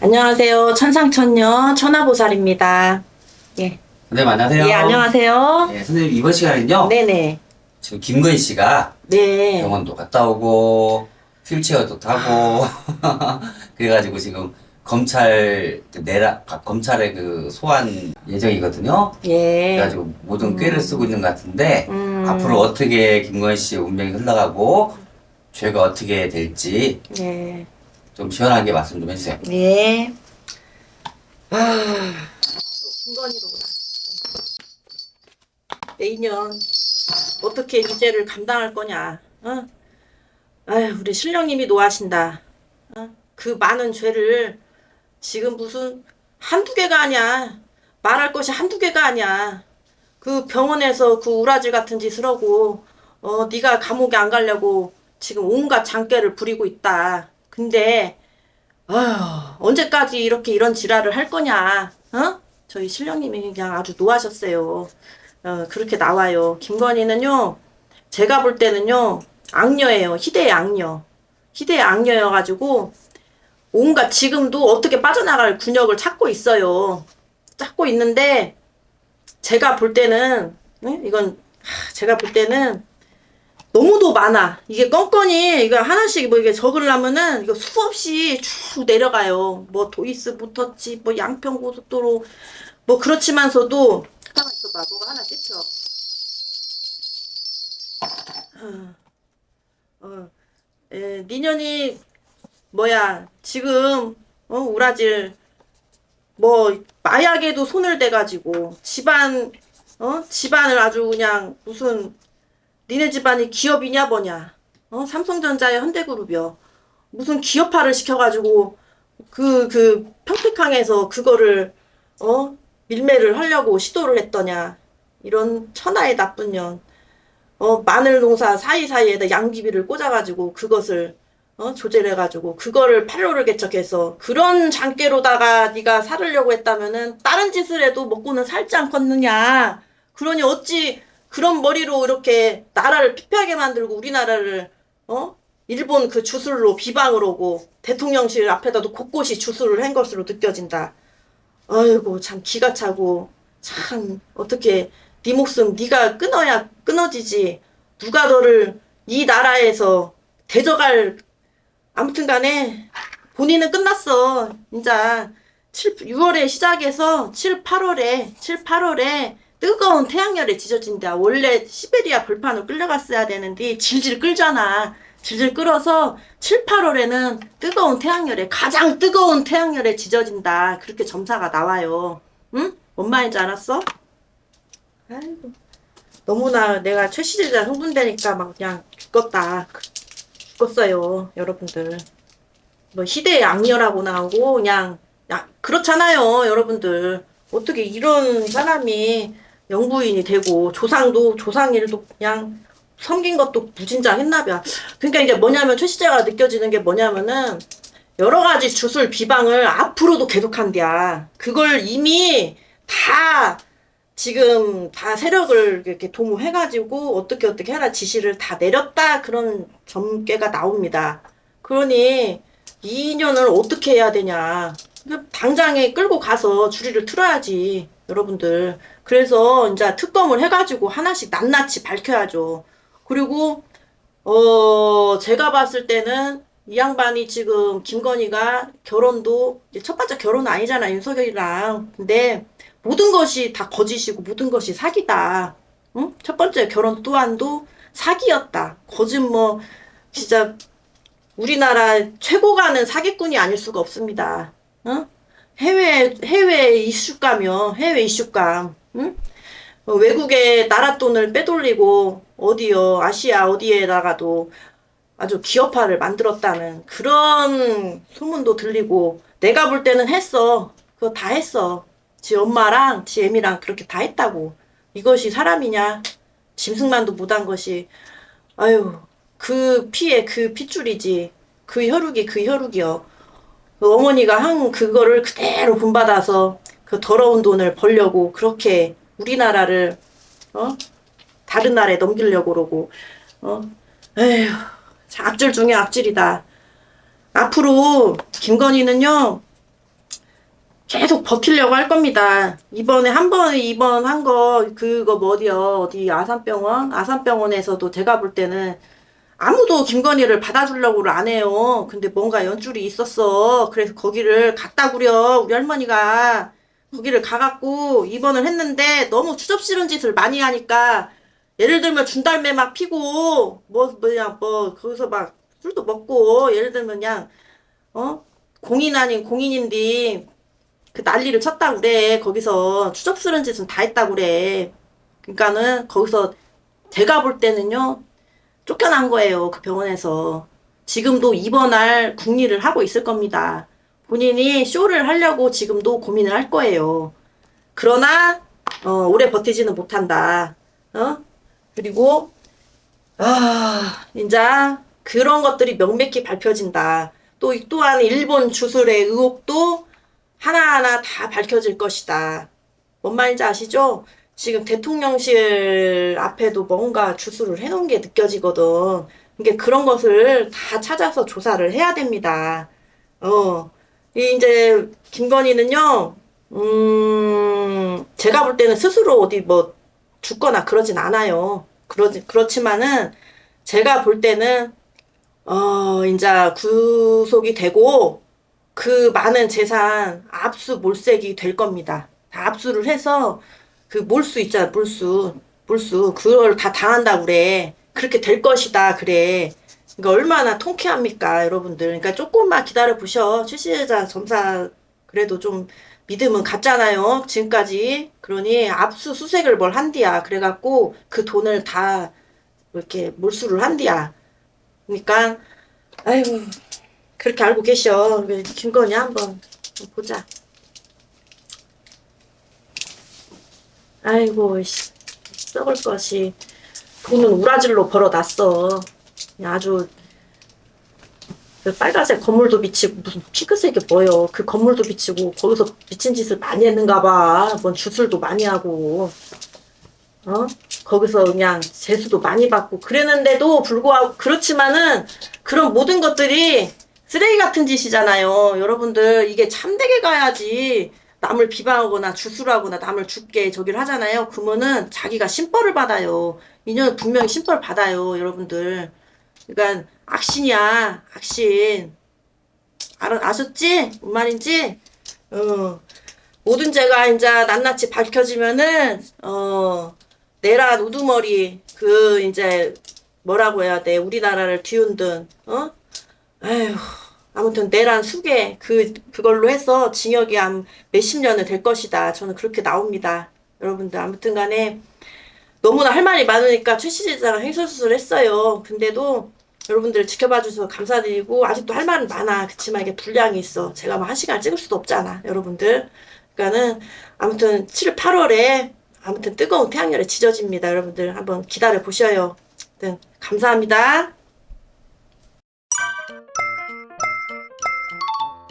안녕하세요. 천상천녀 천하보살입니다. 예. 선생님 안녕하세요. 예, 안녕하세요. 예, 선생님 이번 시간은요. 네네. 지금 김건희 씨가 네. 병원도 갔다 오고 휠체어도 타고 그래가지고 지금 검찰 그 내라 아, 검찰의 그 소환 예정이거든요. 예. 그래가지고 모든 꾀를 쓰고 있는 것 같은데 음. 앞으로 어떻게 김건희 씨의 운명이 흘러가고 죄가 어떻게 될지 예. 좀 시원하게 말씀 좀 해주세요. 예. 아, 김건희로구나. 내년 어떻게 유죄를 감당할 거냐? 어? 아유, 우리 신령님이 노하신다. 어? 그 많은 죄를 지금 무슨 한두 개가 아니야. 말할 것이 한두 개가 아니야. 그 병원에서 그 우라질 같은 짓을 하고 어 네가 감옥에 안 가려고 지금 온갖 장깨를 부리고 있다. 근데 아휴 언제까지 이렇게 이런 지랄을 할 거냐? 어? 저희 신령님이 그냥 아주 노하셨어요. 어 그렇게 나와요. 김건희는요. 제가 볼 때는요. 악녀예요. 희대의 악녀. 희대의 악녀여가지고 온갖 지금도 어떻게 빠져나갈 군역을 찾고 있어요. 찾고 있는데 제가 볼 때는 네? 이건 하, 제가 볼 때는 너무도 많아. 이게 건건이 이거 하나씩 뭐 이게 적으려면은 이거 수없이 쭉 내려가요. 뭐 도이스 붙었지, 뭐 양평 고속도로 뭐 그렇지만서도 가만 있어봐. 뭐가 하나 찝혀. 어, 어, 에, 니년이 뭐야 지금 어 우라질 뭐 마약에도 손을 대가지고 집안 어 집안을 아주 그냥 무슨 니네 집안이 기업이냐 뭐냐? 어? 삼성전자의 현대그룹이요. 무슨 기업화를 시켜가지고 그 그 평택항에서 그거를 어? 밀매를 하려고 시도를 했더냐? 이런 천하의 나쁜 년. 어, 마늘 농사 사이사이에다 양귀비를 꽂아가지고 그것을 어, 조절해가지고 그거를 팔로를 개척해서 그런 장깨로다가 네가 살으려고 했다면은 다른 짓을 해도 먹고는 살지 않겠느냐. 그러니 어찌 그런 머리로 이렇게 나라를 피폐하게 만들고 우리나라를 어? 일본 그 주술로 비방을 오고 대통령실 앞에다도 곳곳이 주술을 한 것으로 느껴진다. 아이고 참 기가 차고 참 어떻게 네 목숨 네가 끊어야 끊어지지. 누가 너를 이 나라에서 대적할 아무튼 간에 본인은 끝났어. 진짜 7, 6월에 시작해서 7, 8월에 7, 8월에 뜨거운 태양열에 지져진다. 원래 시베리아 불판으로 끌려갔어야 되는데 질질 끌잖아. 질질 끌어서 7, 8월에는 뜨거운 태양열에 가장 뜨거운 태양열에 지져진다. 그렇게 점사가 나와요. 응? 뭔 말인지 알았어? 아이고. 너무나 내가 최시대자 흥분되니까 막 그냥 죽겠다. 죽겠어요 여러분들. 뭐 희대의 악녀라고 나오고 그냥 야, 그렇잖아요 여러분들. 어떻게 이런 사람이 영부인이 되고 조상도 조상일도 그냥 섬긴 것도 무진장 했나봐 그러니까 이게 뭐냐면 최시대가 느껴지는 게 뭐냐면은 여러 가지 주술 비방을 앞으로도 계속한대야 그걸 이미 다 지금 다 세력을 이렇게 도모해가지고 어떻게 어떻게 해라 지시를 다 내렸다 그런 점괘가 나옵니다. 그러니 이 인연을 어떻게 해야 되냐. 그 당장에 끌고 가서 주리를 틀어야지 여러분들. 그래서 이제 특검을 해가지고 하나씩 낱낱이 밝혀야죠. 그리고 어 제가 봤을 때는 이 양반이 지금 김건희가 결혼도 첫 번째 결혼은 아니잖아 윤석열이랑. 근데 모든 것이 다 거짓이고 모든 것이 사기다. 응? 첫 번째 결혼 또한도 사기였다. 거짓 뭐 진짜 우리나라 최고가는 사기꾼이 아닐 수가 없습니다. 응? 해외 해외 이슈가며 해외 이슈감. 응? 어, 외국에 나라 돈을 빼돌리고 어디요 아시아 어디에다가도 아주 기업화를 만들었다는 그런 소문도 들리고 내가 볼 때는 했어. 그거 다 했어. 지 엄마랑 지 애미랑 그렇게 다 했다고. 이것이 사람이냐? 짐승만도 못한 것이. 아유, 그 피에 그 핏줄이지. 그 혈육이 그 혈육이요. 그 어머니가 한 그거를 그대로 본받아서 그 더러운 돈을 벌려고 그렇게 우리나라를 어 다른 나라에 넘기려고 그러고 어 에휴 자, 악질 중에 악질이다. 앞으로 김건희는요 계속 버티려고 할 겁니다. 이번에 한 번에 이번 한거 그거 뭐 어디요? 어디 아산병원? 아산병원에서도 제가 볼 때는 아무도 김건희를 받아주려고를 안 해요. 근데 뭔가 연줄이 있었어. 그래서 거기를 갔다 구려 우리 할머니가 거기를 가갖고 입원을 했는데 너무 추접스러운 짓을 많이 하니까 예를 들면 준달매 막 피고 뭐 뭐냐 뭐 거기서 막 술도 먹고 예를 들면 그냥 어? 공인 아닌 공인인데 그 난리를 쳤다 그래. 거기서 추접스러운 짓은 다 했다 그래. 그러니까는 거기서 제가 볼 때는요 쫓겨난 거예요 그 병원에서. 지금도 입원할 궁리를 하고 있을 겁니다 본인이 쇼를 하려고 지금도 고민을 할 거예요 그러나 어, 오래 버티지는 못한다 어 그리고 아 이제 그런 것들이 명백히 밝혀진다 또이 또한 일본 주술의 의혹도 하나하나 다 밝혀질 것이다. 뭔 말인지 아시죠? 지금 대통령실 앞에도 뭔가 주술을 해놓은 게 느껴지거든. 그러니까 그런 것을 다 찾아서 조사를 해야 됩니다. 어, 이 이제 김건희는요, 음, 제가 볼 때는 스스로 어디 뭐 죽거나 그러진 않아요. 그러지 그렇지만은 제가 볼 때는 어, 이제 구속이 되고 그 많은 재산 압수 몰색이 될 겁니다. 다 압수를 해서 그 몰수 있잖아, 몰수. 몰수. 그걸 다 당한다 그래. 그렇게 될 것이다 그래. 그러니까 얼마나 통쾌합니까, 여러분들. 그러니까 조금만 기다려 보셔. 최시자 점사 그래도 좀 믿음은 갔잖아요. 지금까지. 그러니 압수수색을 뭘 한디야. 그래갖고 그 돈을 다 이렇게 몰수를 한디야. 그러니까 아이고 그렇게 알고 계셔. 그 김건희 한번 보자. 아이고 씨, 썩을 것이 돈은 우라질로 벌어놨어. 아주 그 빨간색 건물도 비치고 무슨 핑크색이 뭐요? 그 건물도 비치고 거기서 미친 짓을 많이 했는가 봐. 뭔 주술도 많이 하고. 어? 거기서 그냥 재수도 많이 받고 그랬는데도 불구하고 그렇지만은 그런 모든 것들이 쓰레기 같은 짓이잖아요. 여러분들 이게 참되게 가야지 남을 비방하거나 주술하거나 남을 죽게 저기를 하잖아요. 그러면은 자기가 심벌을 받아요. 인연 분명히 심벌 받아요, 여러분들. 그러니까 악신이야, 악신. 알아, 아셨지? 뭔 말인지? 어. 모든 죄가 이제 낱낱이 밝혀지면은 어 내란 우두머리 그 이제 뭐라고 해야 돼 우리나라를 뒤흔든 어 아휴 아무튼 내란 수계 그 그걸로 해서 징역이 한 몇십 년은 될 것이다 저는 그렇게 나옵니다 여러분들 아무튼간에 너무나 할 말이 많으니까 최시지장 횡설수설 했어요 근데도 여러분들 지켜봐 주셔서 감사드리고 아직도 할 말은 많아 그치만 이게 분량이 있어 제가 뭐 한 시간 찍을 수도 없잖아 여러분들 그러니까는 아무튼 7, 8월에 아무튼 뜨거운 태양열에 지져집니다. 여러분들 한번 기다려 보셔요. 아무튼 감사합니다.